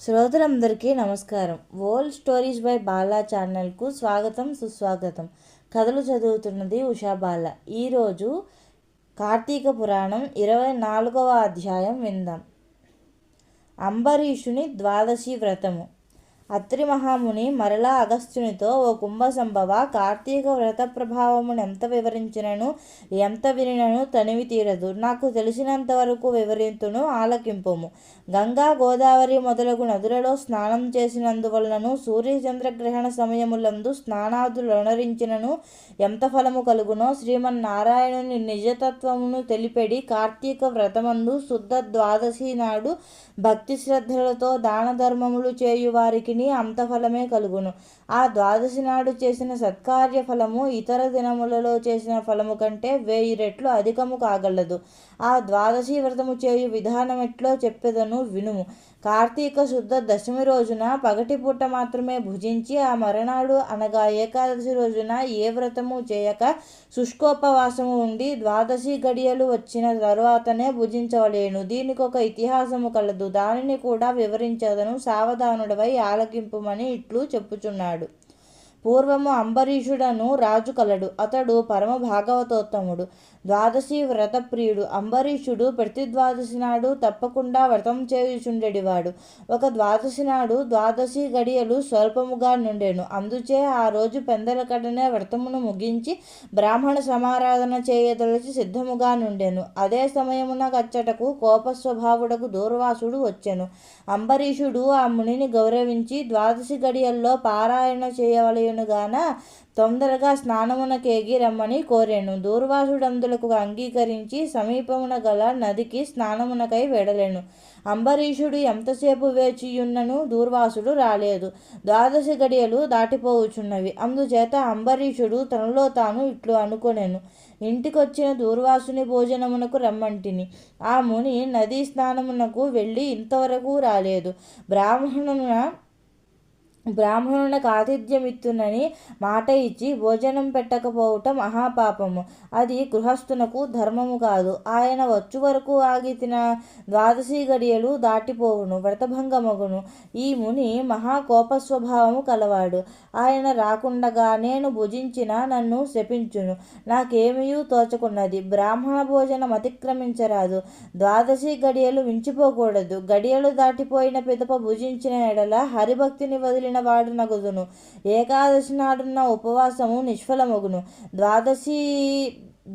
శ్రోతలందరికీ నమస్కారం. World stories by Bala ఛానల్కు స్వాగతం సుస్వాగతం. కథలు చదువుతున్నది ఉషా బాల. ఈరోజు కార్తీక పురాణం ఇరవై నాలుగవ అధ్యాయం విందాం. అంబరీషుని ద్వాదశి వ్రతము. అత్రి మహాముని మరలా అగస్త్యునితో ఓ కుంభ సంభవ కార్తీక వ్రత ప్రభావమును ఎంత వివరించినను ఎంత వినినను తనివి తీరదు. నాకు తెలిసినంత వరకు వివరింతును ఆలకింపుము. గంగా గోదావరి మొదలగు నదులలో స్నానం చేసినందువలనను సూర్యచంద్రగ్రహణ సమయములందు స్నానాదులొనరించినను ఎంత ఫలము కలుగునో శ్రీమన్నారాయణుని నిజతత్వమును తెలిపెడి కార్తీక వ్రతమందు శుద్ధ ద్వాదశి నాడు భక్తి శ్రద్ధలతో దాన ధర్మములు చేయువారికి అంత ఫలమే కలుగును. ఆ ద్వాదశి నాడు చేసిన సత్కార్య ఫలము ఇతర దినములలో చేసిన ఫలము కంటే వెయ్యి రెట్లు అధికము కాగలదు. ఆ ద్వాదశి వ్రతము చేయు విధానమెట్లో చెప్పేదను వినుము. కార్తీక శుద్ధ దశమి రోజున పగటిపూట మాత్రమే భుజించి ఆ మరణాడు అనగా ఏకాదశి రోజున ఏ వ్రతము చేయక శుష్కోపవాసము ఉండి ద్వాదశి గడియలు వచ్చిన తరువాతనే భుజించవలేను. దీనికి ఒక ఇతిహాసము కలదు. దానిని కూడా వివరించదను. సావధానుడవై ఆలకింపుమని ఇట్లు చెప్పుచున్నాడు. పూర్వము అంబరీషుడను రాజు కలడు. అతడు పరమ భాగవతోత్తముడు ద్వాదశి వ్రతప్రియుడు. అంబరీషుడు ప్రతి ద్వాదశి నాడు తప్పకుండా వ్రతం చేయుచుండెడివాడు. ఒక ద్వాదశి నాడు ద్వాదశి గడియలు స్వల్పముగా నుండెను. అందుచే ఆ రోజు పెందల కడనే వ్రతమును ముగించి బ్రాహ్మణ సమారాధన చేయదలిచి సిద్ధముగా నుండెను. అదే సమయమున గచ్చటకు కోపస్వభావుడకు దూర్వాసుడు వచ్చెను. అంబరీషుడు ఆ మునిని గౌరవించి ద్వాదశి గడియల్లో పారాయణ చేయవలయ చేయవలయునుగాన తొందరగా స్నానమునకేగి రమ్మని కోరాను. దూర్వాసుడందులకు అంగీకరించి సమీపమున గల నదికి స్నానమునకై వెడలేను. అంబరీషుడు ఎంతసేపు వేచియున్నను దూర్వాసుడు రాలేదు. ద్వాదశి గడియలు దాటిపోవుచున్నవి. అందుచేత అంబరీషుడు తనలో తాను ఇట్లు అనుకొనెను. ఇంటికొచ్చిన దూర్వాసుని భోజనమునకు రమ్మంటిని. ఆ ముని నదీ స్నానమునకు వెళ్ళి ఇంతవరకు రాలేదు. బ్రాహ్మణున బ్రాహ్మణునికి ఆతిథ్యమిత్తునని మాట ఇచ్చి భోజనం పెట్టకపోవటం మహాపాపము. అది గృహస్థునకు ధర్మము కాదు. ఆయన వచ్చు వరకు ఆగి తిన ద్వాదశి గడియలు దాటిపోవును వ్రతభంగమగును. ఈ ముని మహాకోప స్వభావము కలవాడు. ఆయన రాకుండగా నేను భుజించిన నన్ను శపించును. నాకేమీ తోచకున్నది. బ్రాహ్మణ భోజనం అతిక్రమించరాదు. ద్వాదశి గడియలు మించిపోకూడదు. గడియలు దాటిపోయిన పిదప భుజించిన ఎడల హరిభక్తిని వదిలిన వాడు వాడునగుదును ఏకాదశి నాడున్న ఉపవాసము నిష్ఫలమగును. ద్వాదశి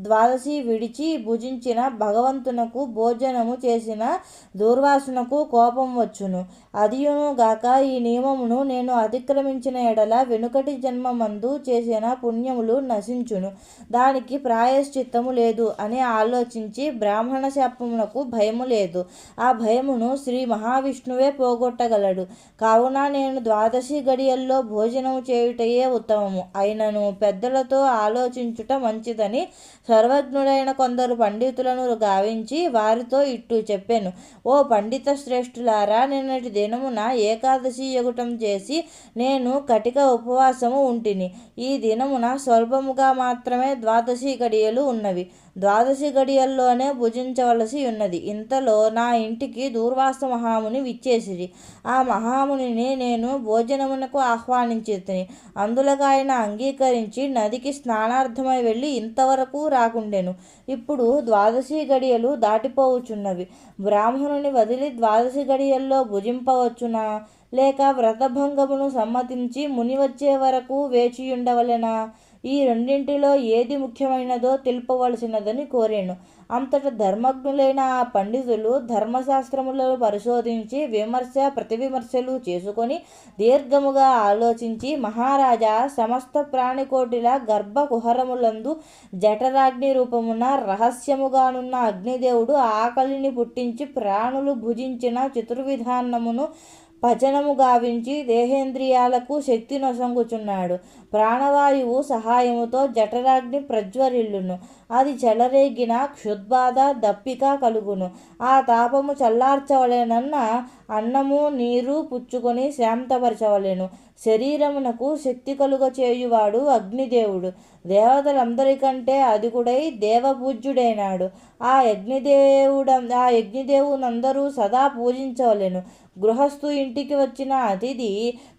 ద్వాదశి విడిచి భుజించిన భగవంతునకు భోజనము చేసిన దూర్వాసునకు కోపం వచ్చును. అదియును గాక ఈ నియమమును నేను అతిక్రమించిన ఎడల వెనుకటి జన్మమందు చేసిన పుణ్యములు నశించును. దానికి ప్రాయశ్చిత్తము లేదు అని ఆలోచించి బ్రాహ్మణ శాపమునకు భయము లేదు. ఆ భయమును శ్రీ మహావిష్ణువే పోగొట్టగలడు. కావున నేను ద్వాదశి గడియల్లో భోజనము చేయుటయే ఉత్తమము. అయినను పెద్దలతో ఆలోచించుట మంచిదని సర్వజ్ఞుడైన కొందరు పండితులను గావించి వారితో ఇట్టు చెప్పాను. ఓ పండిత శ్రేష్ఠులారా నిన్నటి దినమున ఏకాదశి యగుటం చేసి నేను కటిక ఉపవాసము ఉంటిని. ఈ దినమున స్వల్పముగా మాత్రమే ద్వాదశి గడియలు ఉన్నవి. ద్వాదశి గడియల్లోనే భుజించవలసి ఉన్నది. ఇంతలో నా ఇంటికి దూర్వాస మహాముని విచ్చేసిరి. ఆ మహామునిని నేను భోజనమునకు ఆహ్వానించి అందులో ఆయన అంగీకరించి నదికి స్నానార్థమై వెళ్ళి ఇంతవరకు రాకుండెను. ఇప్పుడు ద్వాదశి గడియలు దాటిపోవచ్చున్నవి. బ్రాహ్మణుని వదిలి ద్వాదశి గడియల్లో భుజింపవచ్చునా? లేక వ్రతభంగమును సమ్మతించి ముని వచ్చే వరకు వేచియుండవలెనా? ఈ రెండింటిలో ఏది ముఖ్యమైనదో తెలుపవలసినదని కోరాను. అంతట ధర్మజ్ఞులైన ఆ పండితులు ధర్మశాస్త్రములను పరిశోధించి విమర్శ ప్రతివిమర్శలు చేసుకొని దీర్ఘముగా ఆలోచించి మహారాజా సమస్త ప్రాణికోటిల గర్భ కుహరములందు జఠరాగ్ని రూపమున రహస్యముగానున్న అగ్నిదేవుడు ఆకలిని పుట్టించి ప్రాణులు భుజించిన చతుర్విధానమును పచనము గావించి దేహేంద్రియాలకు శక్తి నొసంగుచున్నాడు. ప్రాణవాయువు సహాయముతో జఠరాగ్ని ప్రజ్వరిల్లును. అది చెలరేగిన క్షుద్బాధ దప్పిక కలుగును. ఆ తాపము చల్లార్చవలేనన్న అన్నము నీరు పుచ్చుకొని శాంతపరచవలేను. శరీరమునకు శక్తి కలుగ చేయువాడు అగ్నిదేవుడు. దేవతలందరికంటే అధికుడై దేవపూజ్యుడైనాడు. ఆ యజ్ఞదేవుడ ఆ యజ్ఞదేవునందరూ సదా పూజించవలెను. గృహస్థు ఇంటికి వచ్చిన అతిథి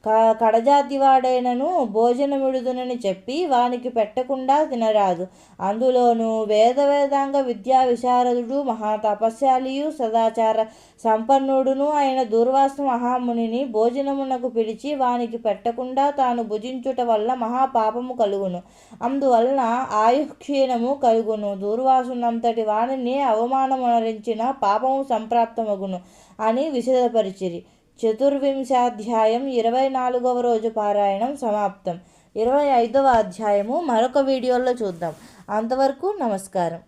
క కడజాతివాడైనను భోజనమిడుదునని చెప్పి వానికి పెట్టకుండా తినరాదు. అందులోనూ వేద వేదాంగ విద్యా విశారదుడు మహాతపశాలియు సదాచార సంపన్నుడును అయిన దూర్వాస మహామునిని భోజనమునకు పిలిచి వానికి పెట్టకుండా తాను భుజించుట వల్ల మహాపాపము కలుగును. అందువలన ఆయుక్షీణము కలుగును. దూర్వాసునంతటి వాణిని అవమానమునరించిన పాపము సంప్రాప్తమగును అని విశదపరిచిరి. చతుర్వింశాధ్యాయం ఇరవై నాలుగవ రోజు పారాయణం సమాప్తం. ఇరవై ఐదవ అధ్యాయము మరొక వీడియోలో చూద్దాం. అంతవరకు నమస్కారం.